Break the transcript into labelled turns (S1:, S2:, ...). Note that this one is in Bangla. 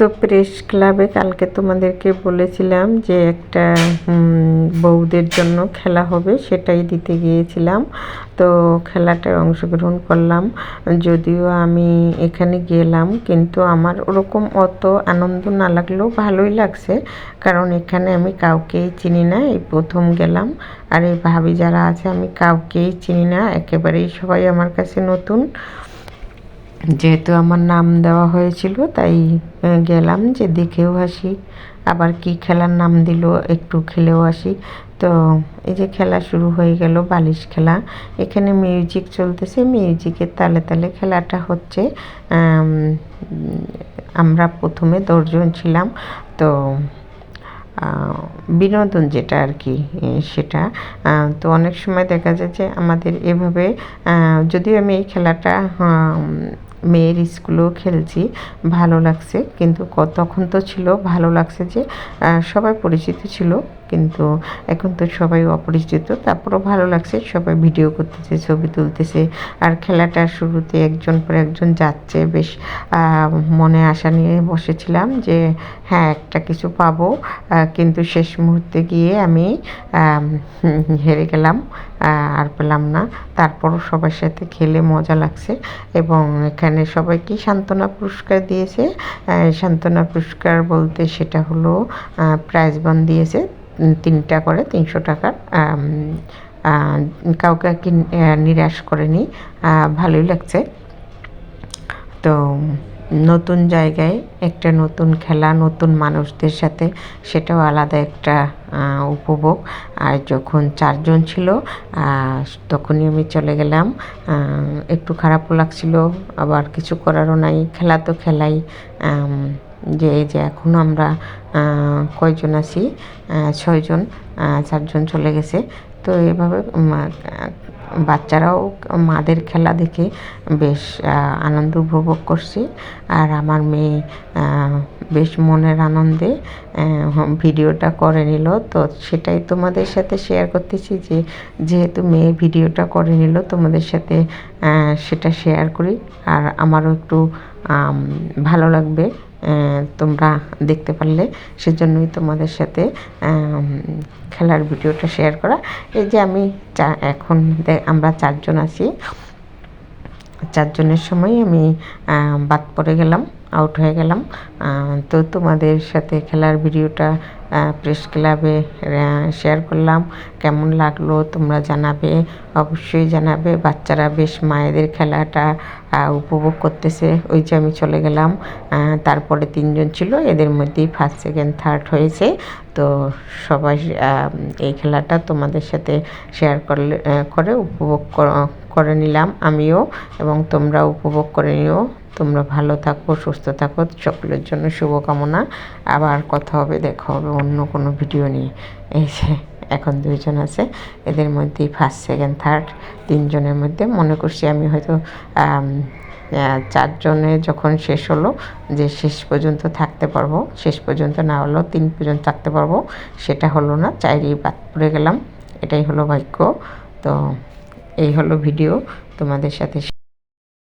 S1: তো প্রেস ক্লাবে কালকে তোমাদেরকে বলেছিলাম যে একটা বউদের জন্য খেলা হবে, সেটাই দিতে গিয়েছিলাম। তো খেলাটায় অংশগ্রহণ করলাম। যদিও আমি এখানে গেলাম, কিন্তু আমার ওরকম অত আনন্দ না লাগলেও ভালোই লাগছে। কারণ এখানে আমি কাউকেই চিনি না, এই প্রথম গেলাম। আর এই ভাবি যারা আছে, আমি কাউকেই চিনি না। একেবারেই সবাই আমার কাছে নতুন। যেহেতু আমার নাম দেওয়া হয়েছিল, তাই গেলাম যে দেখেও আসি। আবার কি খেলার নাম দিল, একটু খেলেও আসি। তো এই যে খেলা শুরু হয়ে গেল, বালিশ খেলা। এখানে মিউজিক চলতেছে, মিউজিকের তালে তালে খেলাটা হচ্ছে আমরা প্রথমে দশজন ছিলাম। তো বিনোদন যেটা আর কি সেটা। তো অনেক সময় দেখা যায় যে আমাদের এভাবে যদিও আমি এই খেলাটা মেয়ের স্কুলেও খেলছি, ভালো লাগছে। কিন্তু তখন তো ছিল, ভালো লাগছে যে সবাই পরিচিত ছিল। কিন্তু এখন তো সবাই অপরিচিত, তারপরও ভালো লাগছে, সবাই ভিডিও করতেছে, ছবি তুলতেছে। আর খেলাটা শুরুতে একজন পর একজন যাচ্ছে, বেশ মনে আশা নিয়ে বসেছিলাম যে হ্যাঁ একটা কিছু পাবো। কিন্তু শেষ মুহূর্তে গিয়ে আমি হেরে গেলাম আর পেলাম না। তারপরও সবার সাথে খেলে মজা লাগছে এবং এখানে সবাইকে সান্ত্বনা পুরস্কার দিয়েছে। সান্ত্বনা পুরস্কার বলতে সেটা হলো প্রাইজ বন দিয়েছে। তিনটা করে, তিনশো টাকার কাউকে কি নিরাশ করেনি। ভালোই লাগছে। তো নতুন জায়গায় একটা নতুন খেলা, নতুন মানুষদের সাথে সেটাও আলাদা একটা উপভোগ। আর যখন চারজন ছিল তখনই আমি চলে গেলাম। একটু খারাপও লাগছিল, আবার কিছু করারও নাই। খেলা তো খেলাই যে এই যে এখনও আমরা কয়জন আছি? ছয়জন চারজন চলে গেছে। তো এভাবে বাচ্চারাও মাদের খেলা দেখে বেশ আনন্দ উপভোগ করছে। আর আমার মেয়ে বেশ মনের আনন্দে ভিডিওটা করে নিল। তো সেটাই তোমাদের সাথে শেয়ার করতেছি যে, যেহেতু মেয়ে ভিডিওটা করে নিল, তোমাদের সাথে সেটা শেয়ার করি। আর আমারও একটু ভালো লাগবে। তোমরা দেখতে পারলে। সেজন্যই তোমাদের সাথে খেলার ভিডিওটা শেয়ার করা। এই যে আমি চা, এখন আমরা চারজন আছি। চারজনের সময় আমি বাদ পড়ে গেলাম। আউট হয়ে গেলাম। তো তোমাদের সাথে খেলার ভিডিওটা প্রেস ক্লাবে শেয়ার করলাম। কেমন লাগল তোমরা জানাবে। অবশ্যই জানাবে। বাচ্চারা বেশ মায়েদের খেলাটা উপভোগ করতেছে। ওই যে আমি চলে গেলাম। তারপরে তিনজন ছিল। এদের মধ্যেই ফার্স্ট সেকেন্ড থার্ড হয়েছে। তো সবাই এই খেলাটা তোমাদের সাথে শেয়ার করলে করে উপভোগ করে নিলাম আমিও এবং তোমরা উপভোগ করে নিও। তোমরা ভালো থাকো, সুস্থ থাকো, সকলের জন্য শুভকামনা। আবার কথা হবে, দেখা হবে অন্য কোনো ভিডিও নিয়ে। এই যে, এখন দুইজন আছে, এদের মধ্যেই ফার্স্ট সেকেন্ড থার্ড তিনজনের মধ্যে। মনে করছি আমি হয়তো চারজনে যখন শেষ হলো, যে শেষ পর্যন্ত থাকতে পারব, শেষ পর্যন্ত না হলেও তিন পর্যন্ত থাকতে পারব, সেটা হলো না, চাইরেই বাদ পড়ে গেলাম। এটাই হলো ভাগ্য। তো, এই হলো ভিডিও তোমাদের সাথে